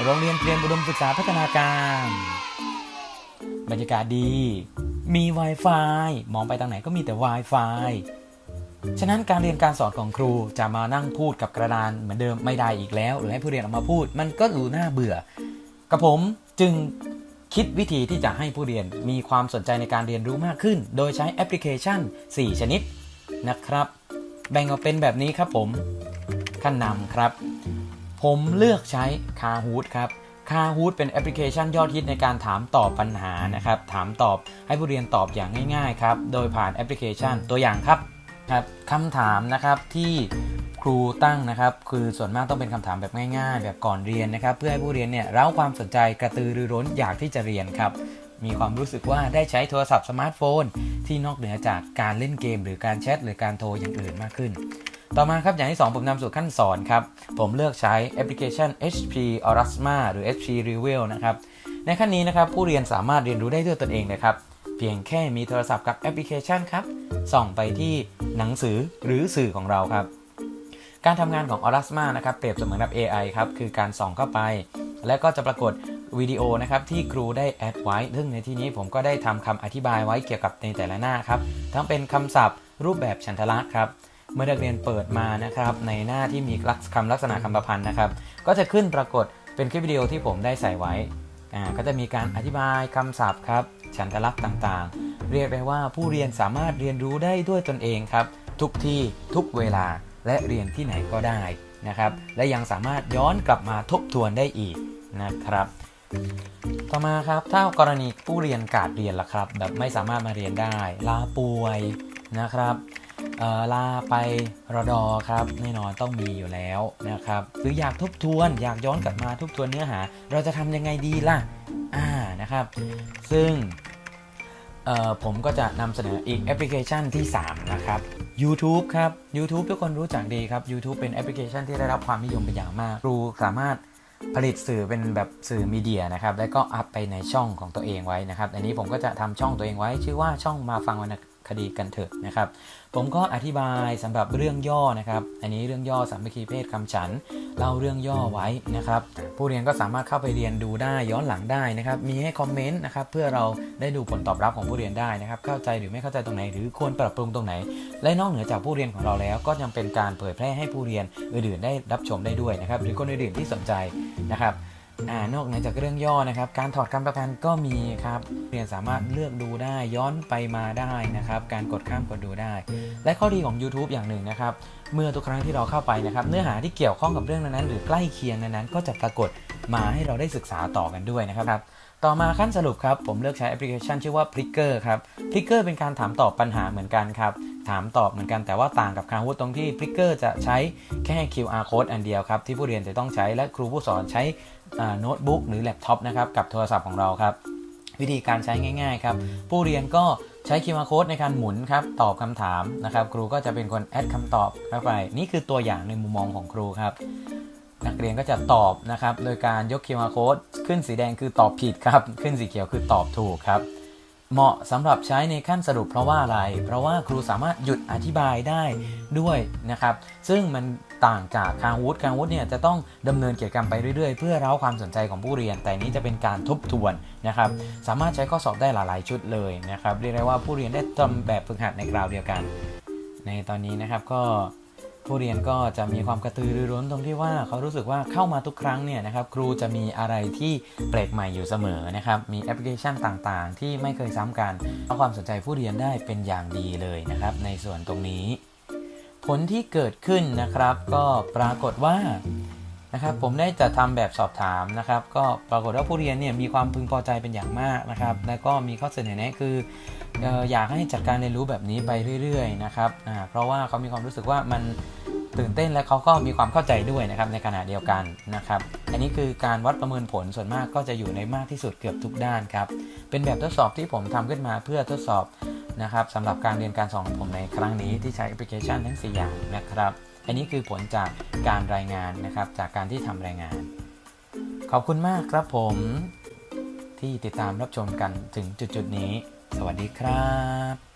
โรงเรียนเตรียมอุดมศึกษาพัฒนาการ บรรยากาศดี มี Wi-Fi มองไปทางไหนก็มีแต่ Wi-Fi ฉะนั้นการเรียนการสอนของครูจะมานั่งพูดกับกระดานเหมือนเดิมไม่ได้อีกแล้ว หรือให้ผู้เรียนออกมาพูด มันก็ดูน่าเบื่อ กับผมจึงคิดวิธีที่จะให้ผู้เรียนมีความสนใจในการเรียนรู้มากขึ้น โดยใช้แอปพลิเคชัน 4 ชนิดนะครับ แบ่งออกเป็นแบบนี้ครับผม ขั้นนำครับ ผมเลือกใช้ Kahoot ครับ Kahoot เป็นแอปพลิเคชันยอดฮิตในการถามตอบปัญหานะครับ ถามตอบให้ผู้เรียนตอบอย่างง่ายๆครับ โดยผ่านแอปพลิเคชันตัวอย่างครับครับคำถามนะครับที่ครูตั้งนะครับคือส่วนมากต้องเป็นคำถามแบบง่ายๆ แบบก่อนเรียนนะครับ เพื่อให้ผู้เรียนเนี่ยเร้าความสนใจกระตือรือร้นอยากที่จะเรียนครับมีความรู้สึกว่าได้ใช้โทรศัพท์สมาร์ทโฟน ที่นอกเหนือจากการเล่นเกม หรือการแชทหรือการโทรอย่างอื่นมากขึ้น ต่อมาครับอย่างที่ 2 ผมนำสู่ขั้นสอนครับ ผมเลือกใช้แอปพลิเคชัน HP Orasma หรือ HP Reveal นะครับ ในขั้นนี้นะครับผู้เรียนสามารถเรียนรู้ได้ด้วยตนเองเลยครับ เพียงแค่มีโทรศัพท์กับแอปพลิเคชันครับ ส่องไปที่หนังสือหรือสื่อของเราครับ การทำงานของ Orasma นะครับเปรียบเสมือนกับ AI ครับ คือการส่องเข้าไป และก็จะปรากฏวิดีโอนะครับที่ครูได้แอดไว้ ซึ่งในที่นี้ผมก็ได้ทำคำอธิบายไว้เกี่ยวกับในแต่ละหน้าครับ ทั้งเป็นคำศัพท์รูปแบบฉันทลักษณ์ครับ เมื่อนักเรียนเปิดมานะครับในหน้าที่มีลักษณ์คำลักษณะคำประพันธ์นะครับ ก็จะขึ้นปรากฏเป็นคลิปวิดีโอที่ผมได้ใส่ไว้อ่าก็จะมีการอธิบายคำศัพท์ครับฉันทลักษณ์ต่างๆ เรียกได้ว่าผู้เรียนสามารถเรียนรู้ได้ด้วยตนเองครับ ทุกที่ทุกเวลาและเรียนที่ไหนก็ได้นะครับ และยังสามารถย้อนกลับมาทบทวนได้อีกนะครับ ต่อมาครับถ้ากรณีผู้เรียนขาดเรียนล่ะครับ แบบไม่สามารถมาเรียนได้ ลาป่วยนะครับ ลาไปรอดอครับแน่นอนต้องมีอยู่แล้วนะครับหรืออยากทบทวนอยากย้อนกลับมาทบทวนเนื้อหา เราจะทำยังไงดีล่ะอ่านะครับ ซึ่งผมก็จะนำเสนออีกแอปพลิเคชันที่ 3 นะครับ YouTube ครับ YouTube ทุกคนรู้จักดีครับ YouTube เป็นแอปพลิเคชันที่ได้รับความนิยมเป็นอย่างมากครูสามารถผลิตสื่อเป็นแบบสื่อมีเดียนะครับ แล้วก็อัพไปในช่องของตัวเองไว้นะครับ อันนี้ผมก็จะทำช่องตัวเองไว้ ชื่อว่าช่องมาฟังวรรณ คดีกันเถอะนะครับ ผมก็อธิบายสำหรับเรื่องย่อนะครับ อันนี้เรื่องย่อสามัคคีเพศคำฉันเล่าเรื่องย่อไว้นะครับ ผู้เรียนก็สามารถเข้าไปเรียนดูได้ย้อนหลังได้นะครับ มีให้คอมเมนต์นะครับเพื่อเราได้ดูผลตอบรับของผู้เรียนได้นะครับ เข้าใจหรือไม่เข้าใจตรงไหน หรือควรปรับปรุงตรงไหน และนอกเหนือจากผู้เรียนของเราแล้ว ก็ยังเป็นการเผยแพร่ให้ผู้เรียนอื่นๆได้รับชมได้ด้วยนะครับ หรือคนอื่นๆที่สนใจนะครับ อ่านอกเหนือจากเรื่องย่อนะครับ การถอดคำประพันก็มีครับเรียนสามารถเลือกดูได้ย้อนไปมาได้นะครับ การกดข้ามกดดูได้ และข้อดีของ YouTube อย่างหนึ่งนะครับ เมื่อทุกครั้งที่เราเข้าไปนะครับ เนื้อหาที่เกี่ยวข้องกับเรื่องนั้นๆหรือใกล้เคียงนั้นๆก็จะปรากฏมาให้เราได้ศึกษาต่อกันด้วยนะครับ ต่อมาขั้นสรุปครับ ผมเลือกใช้แอปพลิเคชันชื่อว่า p r i c k e r ครับ p r i c k e r เป็นการถามตอบปัญหาเหมือนกันครับ ถามตอบเหมือนกันแต่ว่าต่างกับ Kahoot ตรงที่ p r i c k e r จะใช้แค่ QR code อันเดียวครับ ที่ผู้เรียนจะต้องใช้และครูผู้สอนใช้โน้ตบุ๊กหรือแล็ปท็อปนะครับกับโทรศัพท์ของเราครับวิธีการใช้ง่ายๆครับผู้เรียนก็ใช้ QR code ในการหมุนครับตอบคำถามนะครับครูก็จะเป็นคนแอดคำตอบเข้าไป นี่คือตัวอย่างในมุมมองของครูครับนักเรียนก็จะตอบนะครับ โดยการยก QR code ขึ้นสีแดงคือตอบผิดครับ ขึ้นสีเขียวคือตอบถูกครับ เหมาะสำหรับใช้ในขั้นสรุปเพราะว่าอะไร เพราะว่าครูสามารถหยุดอธิบายได้ด้วยนะครับ ซึ่งมันต่างจากคางวูดคางวูดเนี่ยจะต้องดำเนินกิจกรรมไปเรื่อยๆ เพื่อเร้าความสนใจของผู้เรียน แต่นี้จะเป็นการทบทวนนะครับ สามารถใช้ข้อสอบได้หลายๆ ชุดเลยนะครับ เรียกได้ว่าผู้เรียนได้ทำแบบฝึกหัดในคราวเดียวกัน ในตอนนี้นะครับก็ ผู้เรียนก็จะมีความกระตือรือร้นตรงที่ว่าเขารู้สึกว่าเข้ามาทุกครั้งเนี่ยนะครับครูจะมีอะไรที่แปลกใหม่อยู่เสมอนะครับมีแอปพลิเคชันต่างๆ ที่ไม่เคยซ้ำกันเอาความสนใจผู้เรียนได้เป็นอย่างดีเลยนะครับในส่วนตรงนี้ ผลที่เกิดขึ้นนะครับก็ปรากฏว่า นะครับผมได้จะทำแบบสอบถามนะครับ ก็ปรากฏว่าผู้เรียนเนี่ยมีความพึงพอใจเป็นอย่างมากนะครับ และก็มีข้อเสนอแนะคืออยากให้จัดการเรียนรู้แบบนี้ไปเรื่อยๆนะครับเพราะว่าเขามีความรู้สึกว่ามันตื่นเต้นและเขาก็มีความเข้าใจด้วยนะครับในขณะเดียวกันนะครับ อันนี้คือการวัดประเมินผลส่วนมากก็จะอยู่ในมากที่สุดเกือบทุกด้านครับ เป็นแบบทดสอบที่ผมทำขึ้นมาเพื่อทดสอบนะครับสำหรับการเรียนการสอนของผมในครั้งนี้ที่ใช้แอปพลิเคชันทั้ง 4 อย่างนะครับ อันนี้คือผลจากการรายงานนะครับ จากการที่ทำรายงาน ขอบคุณมากครับผมที่ติดตามรับชมกันถึงจุดๆนี้ สวัสดีครับ